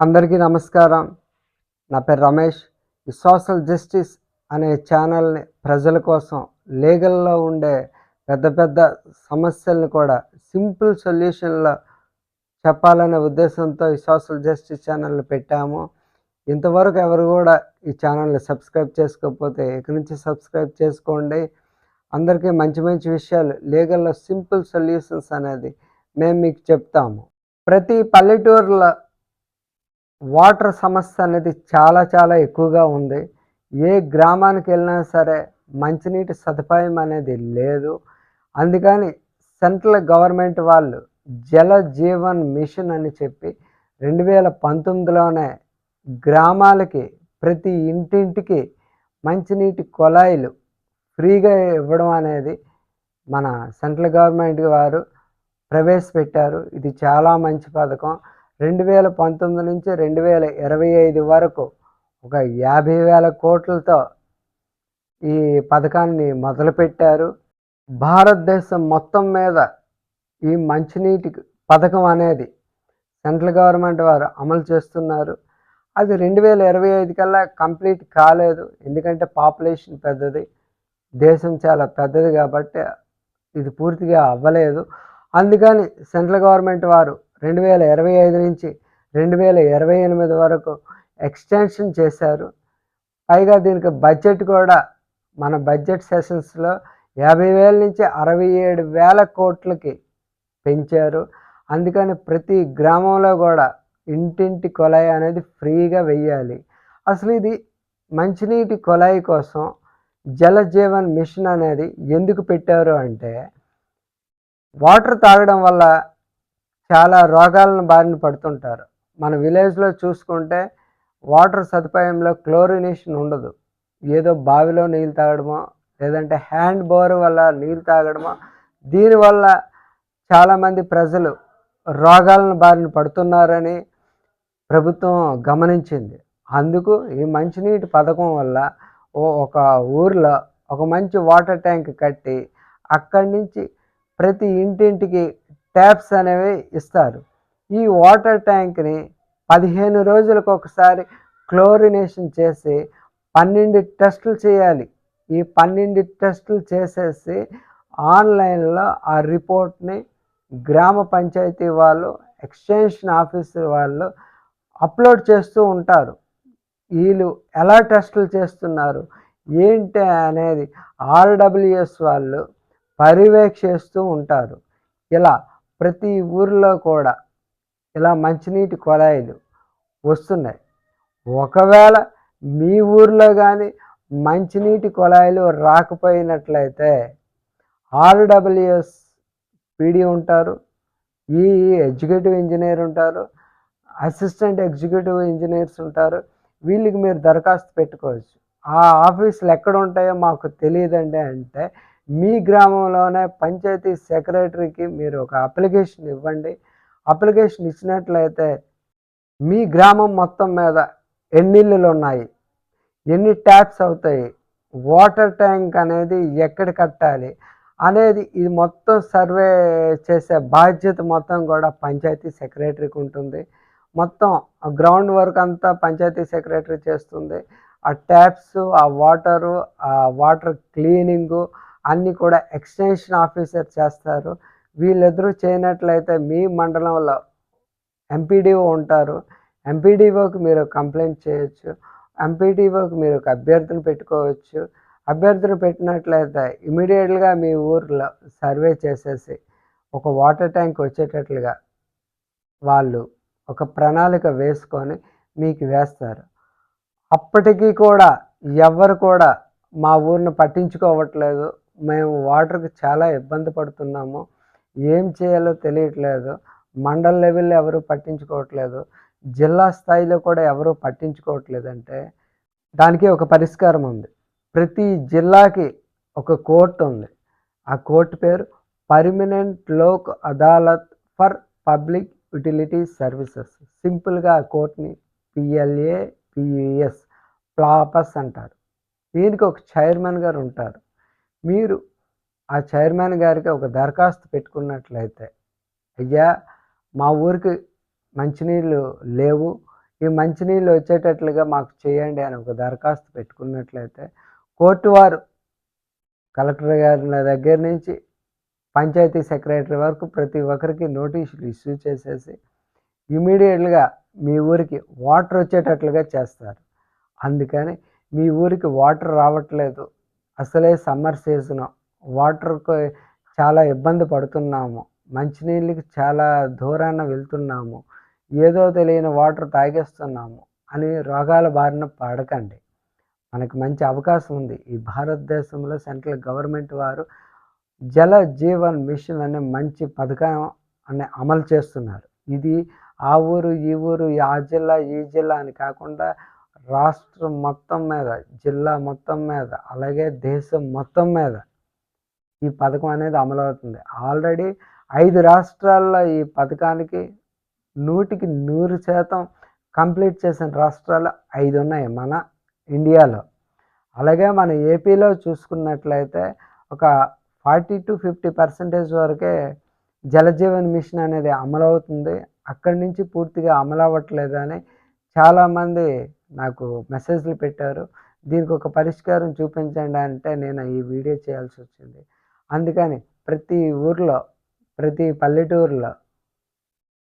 అందరికీ నమస్కారం. నా పేరు రమేష్. ఈ సోషల్ జస్టిస్ అనే ఛానల్ని ప్రజల కోసం లీగల్లో ఉండే పెద్ద పెద్ద సమస్యల్ని కూడా సింపుల్ సొల్యూషన్లో చెప్పాలనే ఉద్దేశంతో ఈ సోషల్ జస్టిస్ ఛానల్ని పెట్టాము. ఇంతవరకు ఎవరు కూడా ఈ ఛానల్ని సబ్స్క్రైబ్ చేసుకోకపోతే ఇక నుంచి సబ్స్క్రైబ్ చేసుకోండి. అందరికీ మంచి మంచి విషయాలు లీగల్లో సింపుల్ సొల్యూషన్స్ అనేది మేము మీకు చెప్తాము. ప్రతి పల్లెటూరులో వాటర్ సమస్య అనేది చాలా చాలా ఎక్కువగా ఉంది. ఏ గ్రామానికి వెళ్ళినా సరే మంచినీటి సదుపాయం అనేది లేదు. అందుకని సెంట్రల్ గవర్నమెంట్ వాళ్ళు జల జీవన్ మిషన్ అని చెప్పి రెండు వేల పంతొమ్మిదిలోనే గ్రామాలకి ప్రతి ఇంటింటికి మంచినీటి కుళాయిలు ఫ్రీగా ఇవ్వడం అనేది మన సెంట్రల్ గవర్నమెంట్ వారు ప్రవేశపెట్టారు. ఇది చాలా మంచి పథకం. రెండు వేల పంతొమ్మిది నుంచి రెండు వేల ఇరవై ఐదు వరకు ఒక యాభై వేల కోట్లతో ఈ పథకాన్ని మొదలుపెట్టారు. భారతదేశం మొత్తం మీద ఈ మంచినీటి పథకం అనేది సెంట్రల్ గవర్నమెంట్ వారు అమలు చేస్తున్నారు. అది రెండు వేల ఇరవై ఐదు కల్లా కంప్లీట్ కాలేదు. ఎందుకంటే పాపులేషన్ పెద్దది దేశం చాలా పెద్దది కాబట్టి ఇది పూర్తిగా అవ్వలేదు. అందుకని సెంట్రల్ గవర్నమెంట్ వారు రెండు వేల ఇరవై ఐదు నుంచి రెండు వేల ఇరవై ఎనిమిది వరకు ఎక్స్టెన్షన్ చేశారు. పైగా దీనికి బడ్జెట్ కూడా మన బడ్జెట్ సెషన్స్లో యాభై వేల నుంచి అరవై ఏడు వేల కోట్లకి పెంచారు. అందుకని ప్రతి గ్రామంలో కూడా ఇంటింటి కొలాయి అనేది ఫ్రీగా వెయ్యాలి. అసలు ఇది మంచినీటి కొలాయి కోసం జల జీవన్ మిషన్ అనేది ఎందుకు పెట్టారు అంటే వాటర్ తాగడం వల్ల చాలా రోగాలను బారిన పడుతుంటారు. మన విలేజ్లో చూసుకుంటే వాటర్ సదుపాయంలో క్లోరినేషన్ ఉండదు. ఏదో బావిలో నీళ్ళు తాగడమో లేదంటే హ్యాండ్ బోర్ వల్ల నీళ్ళు తాగడమో దీనివల్ల చాలామంది ప్రజలు రోగాలను బారిన పడుతున్నారని ప్రభుత్వం గమనించింది. అందుకు ఈ మంచినీటి పథకం వల్ల ఓ ఒక ఊర్లో ఒక మంచి వాటర్ ట్యాంక్ కట్టి అక్కడి నుంచి ప్రతి ఇంటింటికి ట్యాప్స్ అనేవి ఇస్తారు. ఈ వాటర్ ట్యాంక్ని పదిహేను రోజులకు ఒకసారి క్లోరినేషన్ చేసి పన్నెండు టెస్టులు చేయాలి. ఈ పన్నెండు టెస్టులు చేసేసి ఆన్లైన్లో ఆ రిపోర్ట్ని గ్రామ పంచాయతీ వాళ్ళు ఎక్స్టెన్షన్ ఆఫీసర్ వాళ్ళు అప్లోడ్ చేస్తూ ఉంటారు. వీళ్ళు ఎలా టెస్టులు చేస్తున్నారు? ఏంటి అనేది ఆర్డబ్ల్యూఎస్ వాళ్ళు పర్యవేక్షిస్తూ ఉంటారు. ఇలా ప్రతి ఊరిలో కూడా ఇలా మంచినీటి కొలాయిలు వస్తున్నాయి. ఒకవేళ మీ ఊర్లో కానీ మంచినీటి కుళాయిలు రాకపోయినట్లయితే ఆర్డబ్ల్యూఎస్ పీడీ ఉంటారు ఈ ఎగ్జిక్యూటివ్ ఇంజనీర్ ఉంటారు అసిస్టెంట్ ఎగ్జిక్యూటివ్ ఇంజనీర్స్ ఉంటారు వీళ్ళకి మీరు దరఖాస్తు పెట్టుకోవచ్చు. ఆ ఆఫీసులు ఎక్కడ ఉంటాయో మాకు తెలియదండి అంటే మీ గ్రామంలోనే పంచాయతీ సెక్రటరీకి మీరు ఒక అప్లికేషన్ ఇవ్వండి. అప్లికేషన్ ఇచ్చినట్లయితే మీ గ్రామం మొత్తం మీద ఎన్ని ఇల్లులు ఉన్నాయి ఎన్ని ట్యాప్స్ అవుతాయి? వాటర్ ట్యాంక్ అనేది ఎక్కడ కట్టాలి? అనేది ఇది మొత్తం సర్వే చేసే బాధ్యత మొత్తం కూడా పంచాయతీ సెక్రటరీకి ఉంటుంది. మొత్తం గ్రౌండ్ వర్క్ అంతా పంచాయతీ సెక్రటరీ చేస్తుంది. ఆ ట్యాప్స్ ఆ వాటరు ఆ వాటర్ క్లీనింగు అన్నీ కూడా ఎక్స్టెన్షన్ ఆఫీసర్ చేస్తారు. వీళ్ళిద్దరూ చేయనట్లయితే మీ మండలంలో ఎంపీడీఓ ఉంటారు. ఎంపీడీఓకి మీరు కంప్లైంట్ చేయొచ్చు. ఎంపీడీఓకి మీరు ఒక అభ్యర్థిని పెట్టుకోవచ్చు. అభ్యర్థిని పెట్టినట్లయితే ఇమీడియట్గా మీ ఊర్లో సర్వే చేసేసి ఒక వాటర్ ట్యాంక్ వచ్చేటట్లుగా వాళ్ళు ఒక ప్రణాళిక వేసుకొని మీకు వేస్తారు. అప్పటికీ కూడా ఎవరు కూడా మా ఊరిని పట్టించుకోవట్లేదు. మేము వాటర్కి చాలా ఇబ్బంది పడుతున్నాము. ఏం చేయాలో తెలియట్లేదు. మండల లెవెల్లో ఎవరు పట్టించుకోవట్లేదు. జిల్లా స్థాయిలో కూడా ఎవరు పట్టించుకోవట్లేదంటే దానికి ఒక పరిష్కారం ఉంది. ప్రతి జిల్లాకి ఒక కోర్టు ఉంది. ఆ కోర్టు పేరు permanent Lok Adalat for public utility services సింపుల్గా ఆ కోర్టుని పిఎల్ఏ పియుఎస్ ప్లాపస్ అంటారు. దీనికి ఒక చైర్మన్ గారు ఉంటారు. మీరు ఆ చైర్మన్ గారికి ఒక దరఖాస్తు పెట్టుకున్నట్లయితే అయ్యా మా ఊరికి మంచినీళ్ళు లేవు. ఈ మంచినీళ్ళు వచ్చేటట్లుగా మాకు చేయండి అని ఒక దరఖాస్తు పెట్టుకున్నట్లయితే కోర్టు వారు కలెక్టర్ గారి దగ్గర నుంచి పంచాయతీ సెక్రటరీ వరకు ప్రతి ఒక్కరికి నోటీసులు ఇష్యూ చేసేసి ఇమీడియట్గా మీ ఊరికి వాటర్ వచ్చేటట్లుగా చేస్తారు. అందుకని మీ ఊరికి వాటర్ రావట్లేదు. అసలే సమ్మర్ సీజను. వాటర్కు చాలా ఇబ్బంది పడుతున్నాము. మంచినీళ్ళకి చాలా దూరాన వెళ్తున్నాము. ఏదో తెలియని వాటర్ తాగేస్తున్నాము అని రోగాల బారిన పడకండి. మనకు మంచి అవకాశం ఉంది. ఈ భారతదేశంలో సెంట్రల్ గవర్నమెంట్ వారు జల జీవన్ మిషన్ అనే మంచి పథకం అనే అమలు చేస్తున్నారు. ఇది ఆ ఊరు ఈ ఊరు ఆ జిల్లా ఈ జిల్లా అని కాకుండా రాష్ట్రం మొత్తం మీద జిల్లా మొత్తం మీద అలాగే దేశం మొత్తం మీద ఈ పథకం అనేది అమలవుతుంది. ఆల్రెడీ ఐదు రాష్ట్రాల్లో ఈ పథకానికి నూటికి నూరు శాతం కంప్లీట్ చేసిన రాష్ట్రాలు ఐదు ఉన్నాయి మన ఇండియాలో. అలాగే మన ఏపీలో చూసుకున్నట్లయితే ఒక ఫార్టీ టు ఫిఫ్టీ పర్సెంటేజ్ వరకే జలజీవన్ మిషన్ అనేది అమలవుతుంది. అక్కడి నుంచి పూర్తిగా అమలు అవ్వట్లేదని చాలామంది నాకు మెసేజ్లు పెట్టారు. దీనికి ఒక పరిష్కారం చూపించండి అంటే నేను ఈ వీడియో చేయాల్సి వచ్చింది. అందుకని ప్రతి ఊర్లో ప్రతి పల్లెటూరులో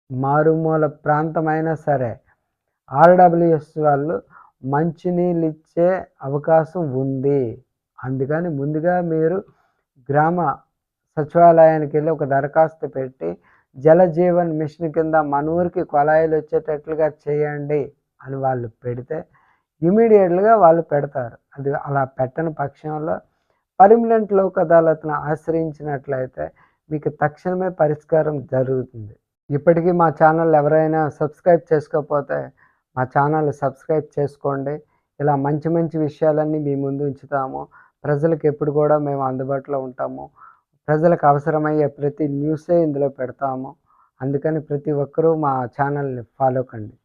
మారుమూల ప్రాంతమైనా సరే ఆర్డబ్ల్యూఎస్ వాళ్ళు మంచినీళ్ళు ఇచ్చే అవకాశం ఉంది. అందుకని ముందుగా మీరు గ్రామ సచివాలయానికి వెళ్ళి ఒక దరఖాస్తు పెట్టి జలజీవన్ మిషన్ కింద మన ఊరికి కొలాయిలు వచ్చేటట్లుగా చేయండి అని వాళ్ళు పెడితే ఇమీడియట్గా వాళ్ళు పెడతారు. అది అలా పెట్టని పక్షంలో పర్మినెంట్ లోక్ అదాలత్ను ఆశ్రయించినట్లయితే మీకు తక్షణమే పరిష్కారం జరుగుతుంది. ఇప్పటికీ మా ఛానల్ ఎవరైనా సబ్స్క్రైబ్ చేసుకోకపోతే మా ఛానల్ సబ్స్క్రైబ్ చేసుకోండి. ఇలా మంచి మంచి విషయాలన్నీ మీ ముందు ఉంచుతాము. ప్రజలకు ఎప్పుడు కూడా మేము అందుబాటులో ఉంటాము. ప్రజలకు అవసరమయ్యే ప్రతి న్యూసే ఇందులో పెడతాము. అందుకని ప్రతి ఒక్కరూ మా ఛానల్ని ఫాలో కండి.